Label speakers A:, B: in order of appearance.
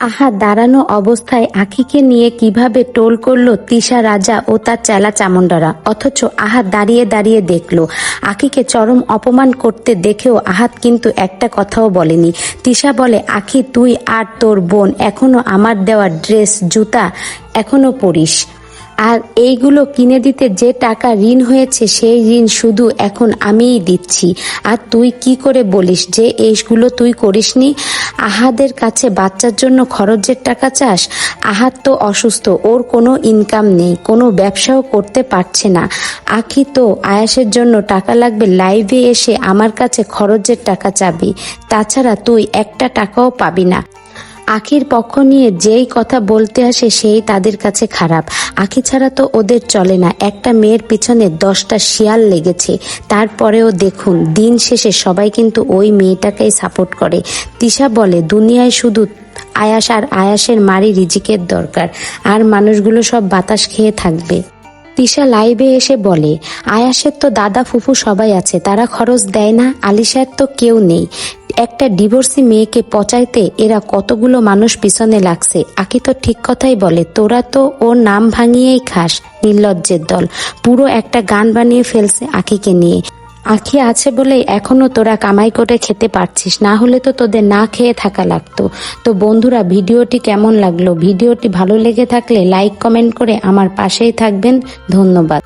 A: আহা, দাঁড়ানো অবস্থায় আখিকে নিয়ে কীভাবে টোল করল তিশা রাজা ও তার চেলা চামুন্ডারা অথচ আহাত দাঁড়িয়ে দাঁড়িয়ে দেখল। আখিকে চরম অপমান করতে দেখেও আহাত কিন্তু একটা কথাও বলেনি। তিশা বলে, আখি, তুই আর তোর বোন, এখনও আমার দেওয়া ড্রেস, জুতা এখনও পরিস। আর এইগুলো কিনে দিতে যে টাকা ঋণ হয়েছে, সেই ঋণ শুধু এখন আমিই দিচ্ছি। আর তুই কি করে বলিস যে এইগুলো তুই করিসনি? আহাদের কাছে বাচ্চার জন্য খরচের টাকা চাস আহাদ তো অসুস্থ, ওর কোনো ইনকাম নেই, কোনো ব্যবসাও করতে পারছে না। আখি তো আয়াসের জন্য টাকা লাগবে লাইভে এসে আমার কাছে খরচের টাকা চাবি, তাছাড়া তুই একটা টাকাও পাবি না। আখির পক্ষ নিয়ে যেই কথা বলতে আসে সেই তাদের কাছে খারাপ। আখি ছাড়া তো ওদের চলে না। একটা মেয়ের পিছনে দশটা শিয়াল লেগেছে। তারপরেও দেখুন, দিন শেষে সবাই কিন্তু ওই মেয়েটাকেই সাপোর্ট করে। তিশা বলে, দুনিয়ায় শুধু আয়াস আর আয়াসের মারি রিজিকের দরকার। আর মানুষগুলো সব বাতাস খেয়ে থাকবে। তিশা লাইভে এসে বলে, আয়াসের তো দাদা ফুফু সবাই আছে। তারা খরচ দেয় না। আলিশার তো কেউ নেই। একটা ডিভোর্সি মেয়েকে পচাইতে এরা কতগুলো মানুষ পিছনে লাগছে। আকি তো ঠিক কথাই বলে, তোরা তো ওর নাম ভাঙিয়েই খাস, নির্লজ্জের দল। পুরো একটা গান বানিয়ে ফেলছে আখিকে নিয়ে। আখি আছে বলে এখনও তোরা কামাই করে খেতে পারছিস, না হলে তো তোদের না খেয়ে থাকা লাগতো। তো বন্ধুরা, ভিডিওটি কেমন লাগল? ভিডিওটি ভালো লেগে থাকলে লাইক, কমেন্ট করে আমার পাশেই থাকবেন। ধন্যবাদ।